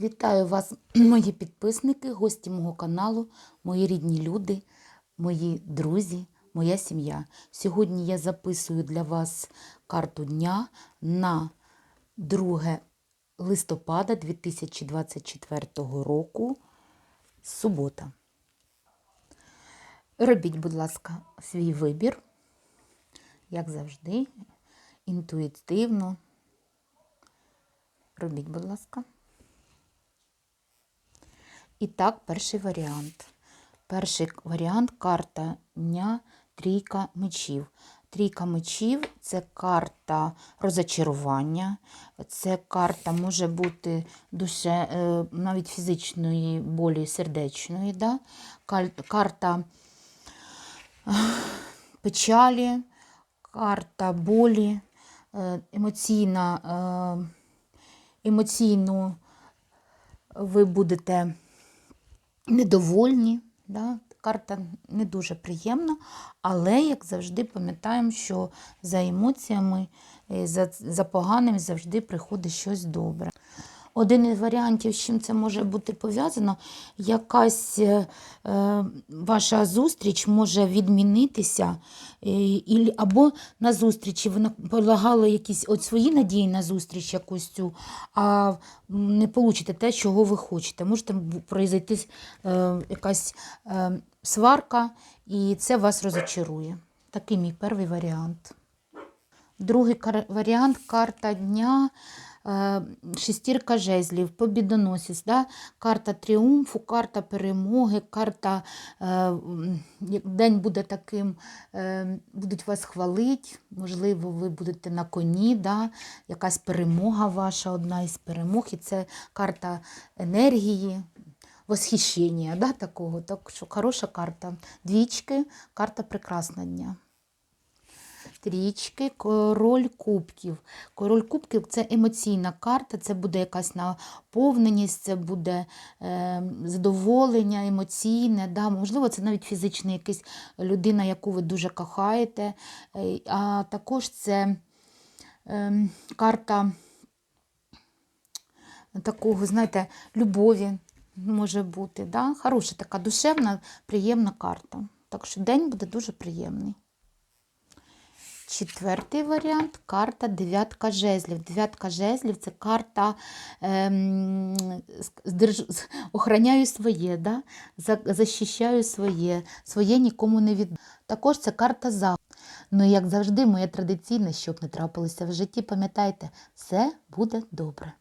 Вітаю вас, мої підписники, гості мого каналу, мої рідні люди, мої друзі, моя сім'я. Сьогодні я записую для вас карту дня на 2 листопада 2024 року, субота. Робіть, будь ласка, свій вибір, як завжди, інтуїтивно. Робіть, будь ласка. І так, перший варіант. Перший варіант карта дня трійка мечів. Трійка мечів це карта розочарування, це карта може бути душе, е, навіть фізичної болі, сердечної. Да? Карта печалі, карта болі, е, емоційна, е, емоційно ви будете недовольні. Да? Карта не дуже приємна, але, як завжди, пам'ятаємо, що за емоціями, е, за, за поганим завжди приходить щось добре. Один із варіантів, з чим це може бути пов'язано, якась е, е, ваша зустріч може відмінитися, е, і- або на зустрічі ви полагали якісь от свої надії на зустріч якусь цю, а не получите те, чого ви хочете. Може там е, якась е, сварка, і це вас розочарує. Такий мій перший варіант. Другий варіант карта дня. Е, Шестірка жезлів, побідоносець, да? карта тріумфу, карта перемоги, карта е, день буде таким, е, будуть вас хвалити, можливо, ви будете на коні, да? якась перемога ваша, одна із перемог, і це карта енергії, восхищення, да? такого. Так що хороша карта. Двічки, карта прекрасна дня. Трічки, король кубків. Король кубків це емоційна карта, це буде якась наповненість, це буде е, задоволення емоційне. Да? Можливо, це навіть фізична якась людина, яку ви дуже кохаєте. Е, А також це е, карта такого, знаєте, любові може бути. Да? Хороша така душевна, приємна карта. Так що день буде дуже приємний. Четвертий варіант карта дев'ятка жезлів. Дев'ятка жезлів це карта ем, здерж... охороняю своє, да? За- захищаю своє, своє нікому не від. Також це карта за. Ну, як завжди, моє традиційне, щоб не трапилося в житті, пам'ятайте, все буде добре.